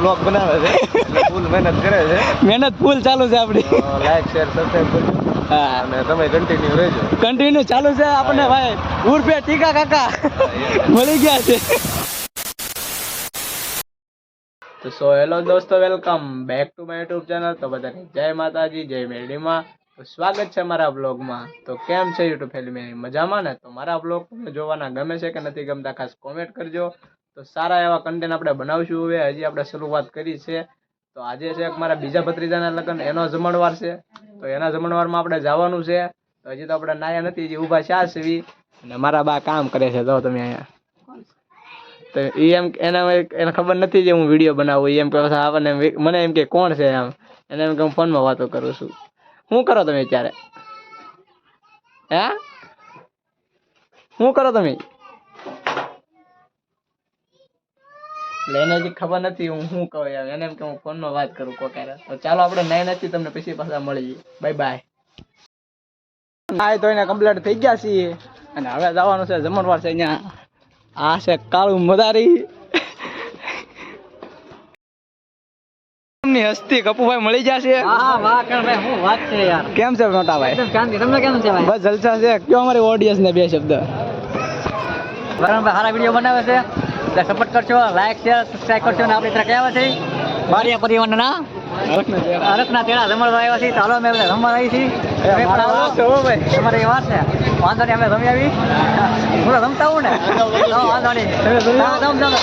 Blog બનાવે છે. ફૂલ મહેનત કરે છે. મહેનત ફૂલ ચાલુ છે આપણી. લાઈક શેર સબસ્ક્રાઇબ કરજો. હા. અને તમે કન્ટિન્યુ રહેજો. કન્ટિન્યુ ચાલુ છે આપણને ભાઈ. ઉર્ફે ટીકા કાકા. મળી ગયા છે. તો સો હેલો દોસ્તો welcome back to my YouTube channel તો બધાને જય માતાજી જય મેરડીમાં. તો સ્વાગત છે મારા બ્લોગમાં તો કેમ છે યુટ્યુબ ફેમિલી મજામાં ને? તો મારા બ્લોગ તમને જોવાના ગમે છે કે નથી ગમતા ખાસ કોમેન્ટ કરજો. તો સારા એવા કન્ટેન્ટ આપણે બનાવશું હવે. હજી આપણે શરૂઆત કરી છે. તો આજે છે મારા બીજા ભત્રીજાના લગ્ન. એનો જમણવાર છે. તો એના જમણવારમાં આપણે જવાનું છે. તો હજી તો આપણે નાયા નથી. હજી ઊભા ચા સીવી. અને મારા બા કામ કરે છે. જો તમે અહીંયા. તો એ એમ એને એને ખબર નથી જે હું વીડિયો બનાવું. એમ કે આપણને મને એમ કે કોણ છે એમ એને એમ કે હું ફોનમાં વાતો કરું છું. શું કરો તમે અત્યારે? હે? શું કરો તમે? એટલે એને હજી ખબર નથી હું શું કહું યાર. એને એમ કે હું ફોનમાં વાત કરું કોકારે તો ચાલો આપણે નહીં નથી તમને પછી પાછા મળી બાય બાય નાય તો એને કમ્પ્લીટ થઈ ગયા છીએ. અને હવે જવાનું છે જમણવાર છે અહીંયા. આ છે કાળું મદારી. ની હસ્તી કપુભાઈ મળી જશે હા વાહ કણ ભાઈ હું વાત છે યાર. કેમ છે મોટા ભાઈ તમને કેમ છે ભાઈ? બસ જલસા છે. કયો અમારી ઓડિયન્સ ને બે શબ્દ? વરણભાઈ સારા વીડિયો બનાવે છે. એટલે સપોર્ટ કરશો લાઈક શેર સબસ્ક્રાઈબ કરશો અને આપણે ત્યાં કહેવા છે બારિયા પરિવારના. અરખના તેડા રમણવા આવ્યા છીએ. ચાલો અમે જમવા આવી. છીએ તમારે વાત છે. વાંધો નહીં અમે રમી આવી હું રમતા હું ને? વાંધો નહીં.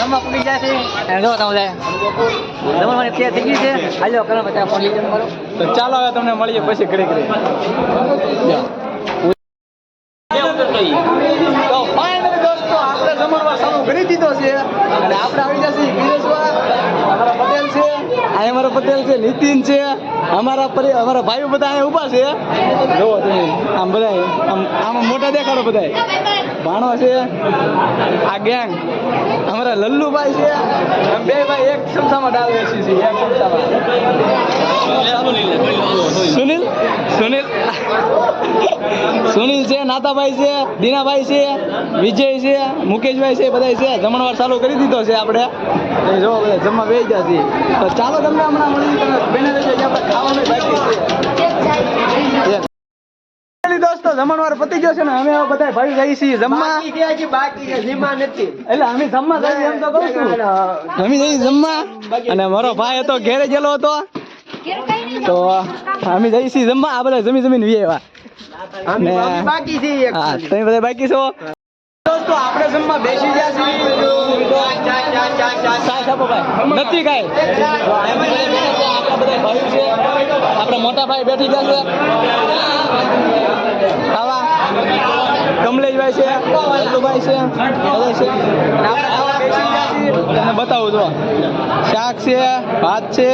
રમવા પૂરી જાય છે જો તમે જમણવાની તે થઈ ગઈ છે. હાલો કરો બધા ફોન મારો ચાલો હવે તમને મળીએ પછી ઘડી ઘડી કરી દીધો છે. અને આપણે આવી જશે વિદેશમાં અમારા પટેલ છે. આ અમારા પટેલ છે, નીતિન છે. અમારા અમારા ભાઈઓ બધા અહીંયા ઊભા છે. જોવો તમે, આમ બધા આમ આમ મોટા દેખાડો બધા ભાણો છે, આ ગેંગ અમારા લલ્લુભાઈ છે. બે ભાઈ એક ક્ષમતામાં ડાલ બેસી છે, એક ક્ષમતામાં. સુનિલ? સુનિલ? સુનિલ છે, નાતાભાઈ છે, દીનાભાઈ છે. વિજય છે મુકેશભાઈ છે બધા છે. જમણવાર ચાલુ કરી દીધો છે આપણે. જો બધા જમવા બે ગયા છીએ. તો ચાલો તમને હમણાં મળી તમે બેને રહેજો કે આપણે ખાવાનું બાકી છે. દોસ્તો જમણવાર પતી ગયો છે ને અમે બધા ભાઈ જઈ છીએ જમવા. એટલે અમે જમવા જઈએ એમ તો કહું છું. અમે જઈએ જમવા. અને મારો ભાઈ હતો ઘેરે ગયેલો હતો. તો અમે જઈ છીએ જમવા. આ બધા જમી જમીને વી આવ્યા ને હા તમે બધા બાકી છો? જમવા બેસી ગયા નથી કાંઈ આપણા બધા ભાઈ છે આપણા મોટા ભાઈ બેઠી ગયા છે. આવા. કમલેશભાઈ છે અલ્લુભાઈ છે બધા છે. તમને બતાવું જો શાક છે ભાત છે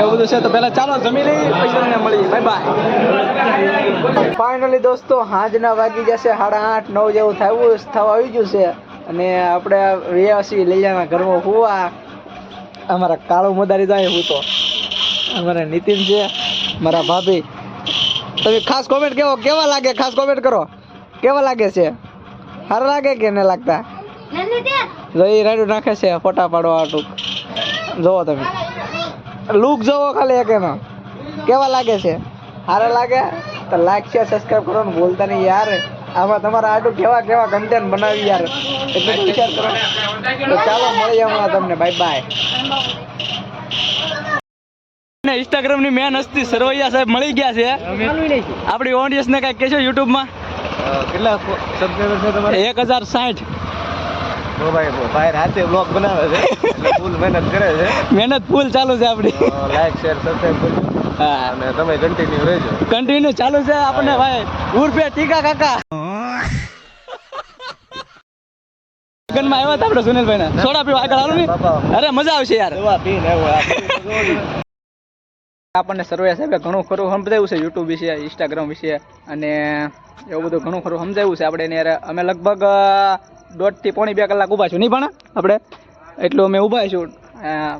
એવું બધું છે. તો પહેલાં ચાલો જમી લઈએ પછી તમને મળી બાય બાય ફાઇનલી દોસ્તો હાંજના વાગી જશે. સાડા આઠ નવ જેવું થયું થવા આવી ગયું છે. અને આપણે વ્યાસી લૈયાના ઘરમાં હોવા. અમારા કાળો મદારી જાય હું તો. અમારા નીતિન છે, મારા ભાભી. તમે ખાસ કોમેન્ટ કેવો, કેવા લાગે? ખાસ કોમેન્ટ કરો. કેવા લાગે છે? સારા લાગે કે ન લાગતા? જો એ રાડું નાખે છે, ફોટા પાડવા ટૂંક જોવો તમે. લુક જોવો ખાલી એક એનો. કેવા લાગે છે? સારા લાગે? તો લાઈક શેર સબસ્ક્રાઈબ ને બોલતા નહીં યાર. આમાં તમારા આટલું કેવા કેવા કન્ટેન્ટ બનાવી યાર. એટલે વિચાર કરો. તો ચાલો મળીએ હમણાં તમને. બાય બાય ઇન્સ્ટાગ્રામની મેન હસ્તી સરવૈયા સાહેબ મળી ગયા છે. આપણી ઓડિયન્સ ને કઈ કહેશો યુટ્યુબમાં કેટલા સબસ્ક્રાઇબર છે તમારે? એક હજાર સાઠ. ભાઈ ભાઈ રાતે બ્લોગ બનાવે છે. ફૂલ મહેનત કરે છે. મહેનત ફૂલ ચાલુ છે આપણી. લાઈક શેર સબસ્ક્રાઇબ કરજો. હા. અને તમે કન્ટિન્યુ રહેજો. કન્ટિન્યુ ચાલુ છે આપણે ભાઈ. ઉર્ફે ટીકા કાકા. લગ્નમાં આવ્યા હતા આપણે સુનિલભાઈ ને સોડા પીવા આગળ હાલો ને. અરે મજા આવશે યાર. આપણને સર્વે સાહેબે ઘણું ખરું સમજાવ્યું છે યુટ્યુબ વિશે ઇન્સ્ટાગ્રામ વિશે અને એવું બધું ઘણું ખરું સમજાવ્યું છે. આપણે એની અમે લગભગ દોઢથી પોણી બે કલાક ઊભા છું. નહીં પણ આપણે એટલું અમે ઊભા છું.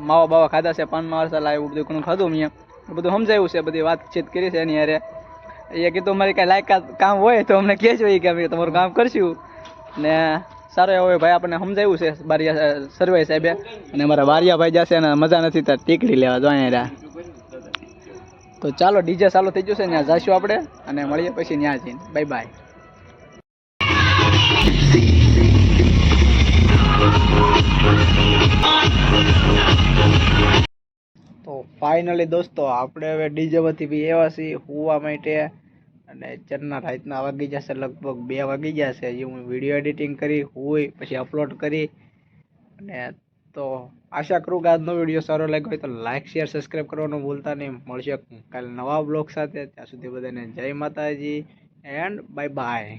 માવા બાવા ખાધા છે પાન મસાલા એવું બધું ઘણું ખાધું મેં એ બધું સમજાવ્યું છે બધી વાતચીત કરી છે એની યારે એ કીધું મારી કાંઈ લાયકાત કામ હોય તો અમને કહેજો એ કે અમે તમારું કામ કરશું. ને સારો એવો ભાઈ આપણને સમજાવ્યું છે, બારિયા સરવાઈ સાહેબે. અને અમારા વારિયા ભાઈ જશે અને મજા નથી તો ટીકડી લેવા, જો અહીંયા તો ચાલો, ડીજે ચાલુ થઈ જશે ત્યાં જઈશું આપણે અને મળીએ પછી ત્યાં જઈને. Bye bye. તો ફાઇનલી દોસ્તો, આપણે હવે ડીજે ડીજેમાંથી બી એવા છીએ, હોવા માટે. અને ચરના રાતના વાગી જશે, લગભગ બે વાગી જશે. હજી હું વીડિયો એડિટિંગ કરી હોય પછી અપલોડ કરી. અને તો આશા કરું કે આજનો વીડિયો સારો લાગ્યો હોય તો લાઇક શેર સબસ્ક્રાઈબ કરવાનું ભૂલતા નહીં. મળશે કાલે નવા બ્લોગ સાથે. ત્યાં સુધી બધાને જય માતાજી એન્ડ બાય બાય